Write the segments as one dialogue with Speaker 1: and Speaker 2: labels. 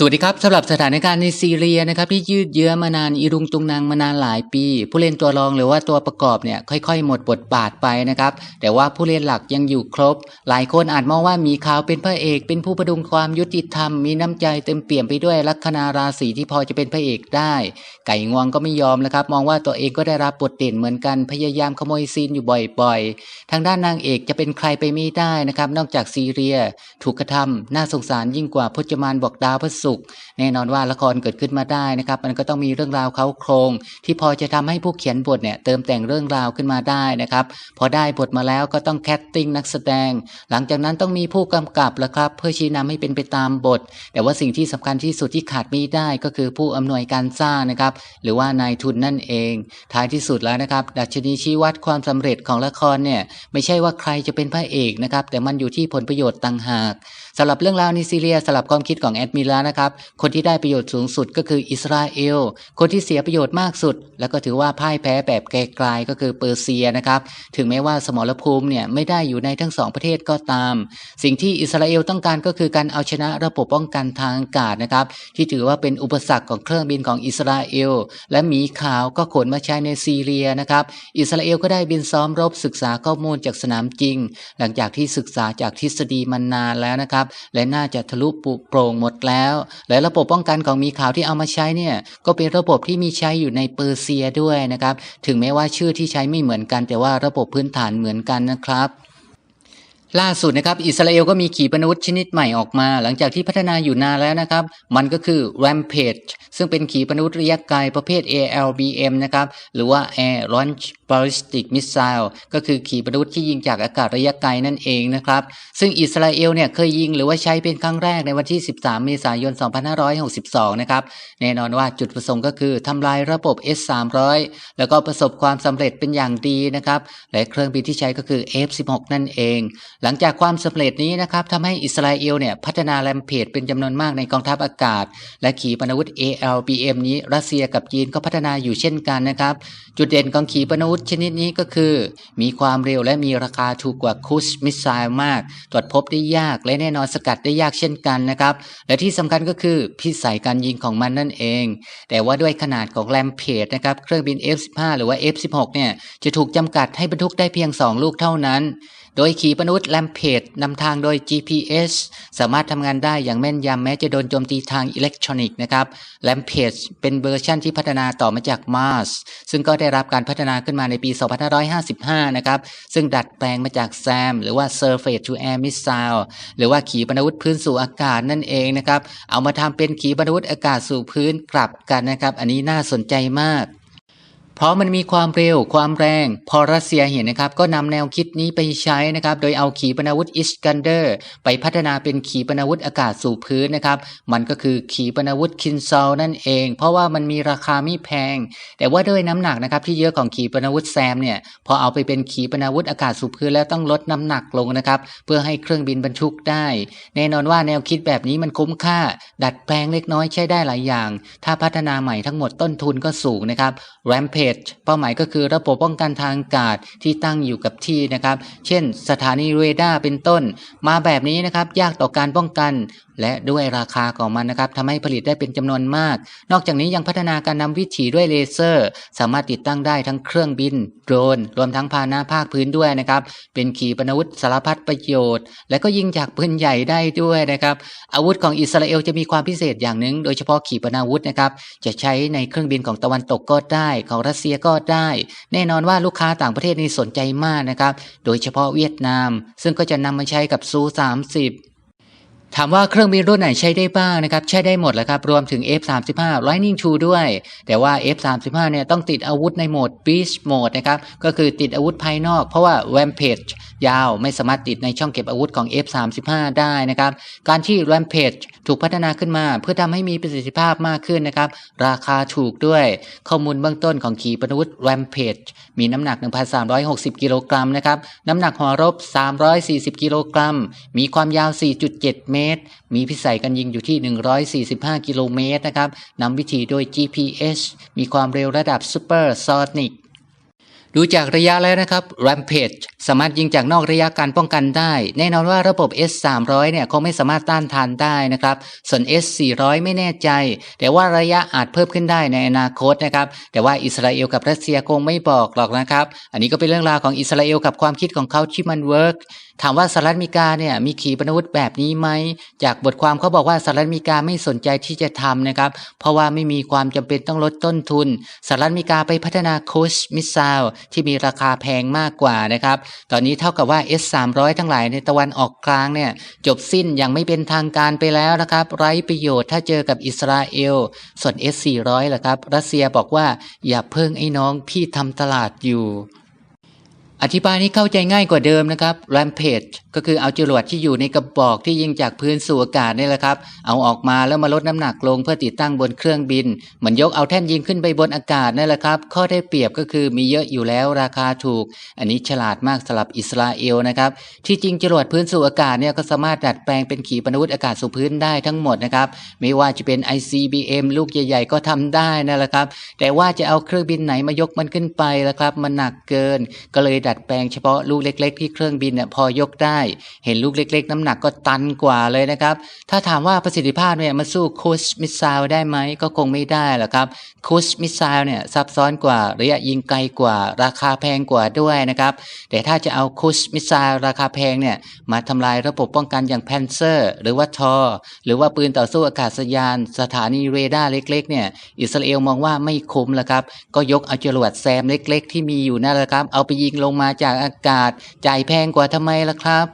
Speaker 1: สวัสดีครับสำหรับสถานการณ์ในซีเรียนะครับที่ยืดเยื้อมานานอีรุงตุงนางมานานหลายปี ผู้เล่นตัวรองหรือว่าตัวประกอบเนี่ยค่อยๆ หมดบทบาทไปนะครับแต่ว่าผู้เล่นหลักยังอยู่ครบ หลายคนอาจมองว่ามีขาวเป็นพระเอก เป็นผู้ประดุงความยุติธรรม มีน้ำใจเต็มเปี่ยมไปด้วยลัคนาราศีที่พอจะเป็นพระเอกได้ ไก่งวงก็ไม่ยอมนะครับมองว่าตัวเองก็ได้รับบทเด่นเหมือนกันพยายามขโมยซีนอยู่บ่อยๆ ทางด้านนางเอกจะเป็นใครไปไม่ได้นะครับนอกจากซีเรีย ถูกกระทำน่าสงสารยิ่งกว่าพจมานบอกดาวพระศุกร์แน่นอนว่าละครเกิดขึ้นมาได้นะครับมันก็ต้องมีเรื่องราวเขาโครง ที่พอจะทำให้ผู้เขียนบทเนี่ยเติมแต่งเรื่องราวขึ้นมาได้นะครับพอได้บทมาแล้วก็ต้องแคสติ้งนักแสดง หลังจากนั้นต้องมีผู้กำกับแล้วครับเพื่อชี้นำให้เป็นไปตามบท แต่ว่าสิ่งที่สำคัญที่สุดที่ขาดไม่ได้ก็คือผู้อำนวยการสร้างนะครับหรือว่านายทุนนั่นเอง ท้ายที่สุดแล้วนะครับ ดัชนีชี้วัดความสำเร็จของละครเนี่ยไม่ใช่ว่าใครจะเป็นพระเอกนะครับแต่มันอยู่ที่ผลประโยชน์ต่างหากสำหรับเรื่องราวในซีเรียสำหรับความคิดของแอดมินแล้วนะครับคนที่ได้ประโยชน์สูงสุดก็คืออิสราเอล คนที่เสียประโยชน์มากสุด แล้วก็ถือว่าพ่ายแพ้แบบไกลๆก็คือเปอร์เซียนะครับ ถึงแม้ว่าสมรภูมิเนี่ยไม่ได้อยู่ในทั้งสองประเทศก็ตาม สิ่งที่อิสราเอลต้องการก็คือการเอาชนะระบบป้องกันทางอากาศนะครับ ที่ถือว่าเป็นอุปสรรคของเครื่องบินของอิสราเอล และหมีขาวก็ขนมาใช้ในซีเรียนะครับ อิสราเอลก็ได้บินซ้อมรบศึกษาข้อมูลจากสนามจริง หลังจากที่ศึกษาจากทฤษฎีมานานแล้วนะครับ และน่าจะทะลุปุโปร่งหมดแล้วและระบบป้องกันของมีข่าวที่เอามาใช้เนี่ยก็เป็นระบบที่มีใช้อยู่ในเปอร์เซียด้วยนะครับ ถึงแม้ว่าชื่อที่ใช้ไม่เหมือนกัน แต่ว่าระบบพื้นฐานเหมือนกันนะครับ ล่าสุดนะครับอิสราเอลก็มีขีปนาวุธชนิดใหม่ออกมา หลังจากที่พัฒนาอยู่นานแล้วนะครับ มันก็คือ Rampage ซึ่งเป็นขีปนาวุธระยะไกลประเภท ALBM นะครับหรือว่า Air Launch Ballistic Missile ก็คือขีปนาวุธที่ยิงจากอากาศระยะไกลนั่นเองนะครับ ซึ่งอิสราเอลเนี่ยเคยยิงหรือว่าใช้เป็นครั้งแรกในวันที่ 13 เมษายน 2562 นะครับแน่นอนว่าจุดประสงค์ก็คือทำลายระบบ S-300 แล้วก็ประสบความสำเร็จเป็นอย่างดีนะครับและเครื่องบินที่ใช้ก็คือ F-16 นั่นเองหลังจากความสำเร็จนี้นะครับทำให้อิสราเอลเนี่ยพัฒนาแรมเพจเป็นจำนวนมากในกองทัพอากาศ และขีปนาวุธ ALBM นี้ รัสเซียกับจีนก็พัฒนาอยู่เช่นกันนะครับ จุดเด่นของขีปนาวุธชนิดนี้ก็คือ มีความเร็วและมีราคาถูกกว่าคูชมิสไซล์มาก ตรวจพบได้ยากและแน่นอนสกัดได้ยากเช่นกันนะครับ และที่สำคัญก็คือพิสัยการยิงของมันนั่นเอง แต่ว่าด้วยขนาดของแรมเพจนะครับเครื่องบิน F15 หรือว่า F16 เนี่ยจะถูกจำกัดให้บรรทุกได้เพียง 2 ลูกเท่านั้น โดยขีปนาวุธแลมเพจนำทางโดย GPS สามารถทำงานได้อย่างแม่นยำแม้จะโดนโจมตีทางอิเล็กทรอนิกส์นะครับแลมเพจเป็นเวอร์ชันที่พัฒนาต่อมาจาก Mars ซึ่งก็ได้รับการพัฒนาขึ้นมาในปี 2555 นะครับซึ่งดัดแปลงมาจาก SAM หรือว่า Surface to Air Missile หรือว่าขีปนาวุธพื้นสู่อากาศนั่นเองนะครับเอามาทำเป็นขีปนาวุธอากาศสู่พื้นกลับกันนะครับ อันนี้น่าสนใจมาก เพราะมันมีความเร็วความแรง พอรัสเซียเห็นนะครับ ก็นำแนวคิดนี้ไปใช้นะครับ โดยเอาขีปนาวุธอิสกันเดอร์ ไปพัฒนาเป็นขีปนาวุธอากาศสู่พื้นนะครับ มันก็คือขีปนาวุธคินซอลนั่นเอง เพราะว่ามันมีราคาไม่แพง แต่ว่าด้วยน้ำหนักนะครับที่เยอะของขีปนาวุธแซมเนี่ยพอเอาไปเป็นขีปนาวุธอากาศสู่พื้นแล้วต้องลดน้ำหนักลงนะครับเพื่อให้เครื่องบินบรรทุกได้ แน่นอนว่าแนวคิดแบบนี้มันคุ้มค่า ดัดแปลงเล็กน้อยใช้ได้หลายอย่าง ถ้าพัฒนาใหม่ทั้งหมดต้นทุนก็สูงนะครับ Rampage เเป้าหมายก็คือระบบป้องกันทางอากาศที่ตั้งอยู่กับที่นะครับ เช่น สถานีเรดาร์เป็นต้น มาแบบนี้นะครับ ยากต่อการป้องกัน และด้วยราคาของมันนะครับทำให้ผลิตได้เป็นจำนวนมาก นอกจากนี้ยังพัฒนาการนำวิถีด้วยเลเซอร์ สามารถติดตั้งได้ทั้งเครื่องบิน โดรน รวมทั้งพาหนะภาคพื้นด้วยนะครับ เป็นขีปนาวุธสารพัดประโยชน์ และก็ยิงจากปืนใหญ่ได้ด้วยนะครับ อาวุธของอิสราเอลจะมีความพิเศษอย่างหนึ่ง โดยเฉพาะขีปนาวุธนะครับ จะใช้ในเครื่องบินของตะวันตกก็ได้ ของรัสเซียก็ได้ แน่นอนว่าลูกค้าต่างประเทศนี่สนใจมากนะครับ โดยเฉพาะเวียดนาม ซึ่งก็จะนำมาใช้กับซู30 ถามว่าเครื่องบินรุ่นไหนใช้ได้บ้างนะครับ ใช้ได้หมดแหละครับ รวมถึง F35 Lightning II ด้วย แต่ว่า F35 เนี่ยต้องติดอาวุธในโหมด Beast Mode นะครับ ก็คือติดอาวุธภายนอก เพราะว่า Rampage ยาวไม่สามารถติดในช่องเก็บอาวุธของ F35 ได้นะครับ การที่ Rampage ถูกพัฒนาขึ้นมา เพื่อทำให้มีประสิทธิภาพมากขึ้นนะครับ ราคาถูกด้วย ข้อมูลเบื้องต้นของขีปนาวุธ Rampage มีน้ำหนัก 1,360 กิโลกรัมนะครับ น้ำหนักหัวรบ 340 กิโลกรัม มีความยาว 4.7 เมตรมีพิสัยการยิงอยู่ที่ 145 กิโลเมตรนะครับนำวิธีโดย GPS มีความเร็วระดับ Super Sonic ดูจากระยะแล้วนะครับ Rampage สามารถยิงจากนอกระยะการป้องกันได้ แน่นอนว่าระบบ S300 เนี่ยคงไม่สามารถต้านทานได้นะครับ ส่วน S400 ไม่แน่ใจ แต่ว่าระยะอาจเพิ่มขึ้นได้ในอนาคตนะครับ แต่ว่าอิสราเอลกับรัสเซียคงไม่บอกหรอกนะครับ อันนี้ก็เป็นเรื่องราวของอิสราเอลกับความคิดของเขาที่มันเวิร์กถามว่าสหรัฐอเมริกาเนี่ยมีขีปนาวุธแบบนี้ไหม จากบทความเขาบอกว่าสหรัฐอเมริกาไม่สนใจที่จะทำนะครับ เพราะว่าไม่มีความจำเป็นต้องลดต้นทุนสหรัฐอเมริกาไปพัฒนาคูชมิสไซล์ที่มีราคาแพงมากกว่านะครับ ตอนนี้เท่ากับว่า S300 ทั้งหลายในตะวันออกกลางเนี่ยจบสิ้นอย่างไม่เป็นทางการไปแล้วนะครับ ไร้ประโยชน์ถ้าเจอกับอิสราเอล ส่วน S400 ล่ะครับ รัสเซียบอกว่าอย่าเพิ่งไอ้น้องพี่ทำตลาดอยู่ อธิบายนี้เข้าใจง่ายกว่าเดิมนะครับ Rampage ก็คือเอาจรวดที่อยู่ในกระบอกที่ยิงจากพื้นสู่อากาศนี่แหละครับ เอาออกมาแล้วมาลดน้ำหนักลงเพื่อติดตั้งบนเครื่องบิน เหมือนยกเอาแท่นยิงขึ้นไปบนอากาศนั่แหละครับ ข้อได้เปรียบก็คือมีเยอะอยู่แล้วราคาถูก อันนี้ฉลาดมากสำหรับอิสราเอลนะครับ ที่จริงจรวดพื้นสู่อากาศเนี่ยก็สามารถดัดแปลงเป็นขีปนาวุธอากาศสู่พื้นได้ทั้งหมดนะครับ ไม่ว่าจะเป็น ICBM ลูกใหญ่ ๆ ก็ทำได้นั่นแหละครับ แต่ว่าจะเอาเครื่องบินไหนมายกมันขึ้นไปละครับ มันหนักเกิน ก็เลยดัดแปลงเฉพาะลูกเล็ก ๆ ที่เครื่องบินเนี่ยพอยกได้ เห็นลูกเล็ก ๆ น้ำหนักก็ตันกว่าเลยนะครับ ถ้าถามว่าประสิทธิภาพเนี่ยมาสู้คูชมิสไซล์ได้ไหมก็คงไม่ได้หรอกครับคูชมิสไซล์เนี่ยซับซ้อนกว่าระยะยิงไกลกว่าราคาแพงกว่าด้วยนะครับ แต่ถ้าจะเอาคูชมิสไซล์ราคาแพงเนี่ยมาทำลายระบบป้องกันอย่างแพนเซอร์หรือว่าทอหรือว่าปืนต่อสู้อากาศยาน สถานีเรดาร์เล็กๆเนี่ยอิสราเอลมองว่าไม่คุ้มละครับก็ยกเอาจรวดแซมเล็ก ๆ ที่มีอยู่นั่นแหละครับเอาไปยิงลงมาจากอากาศ จ่ายแพงกว่าทำไมล่ะครับ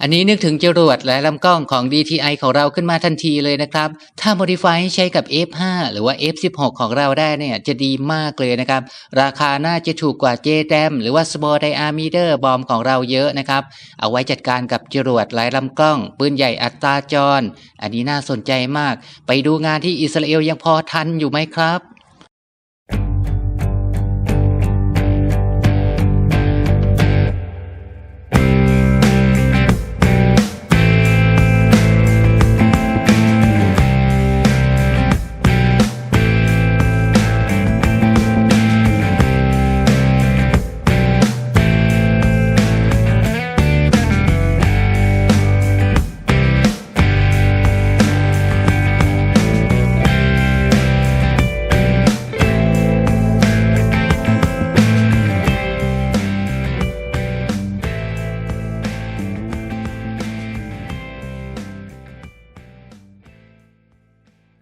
Speaker 1: อันนี้นึกถึงจรวดและลำกล้องของ DTI ของเราขึ้นมาทันทีเลยนะครับ ถ้า modify ให้ใช้กับ F5 หรือว่า F16 ของเราได้เนี่ยจะดีมากเลยนะครับ ราคาน่าจะถูกกว่า JDAM หรือว่า Small Diameter Bomb ของเราเยอะนะครับ เอาไว้จัดการกับจรวดหลายลำกล้อง ปืนใหญ่อัตราจร อันนี้น่าสนใจมาก ไปดูงานที่อิสราเอลยังพอทันอยู่ไหมครับ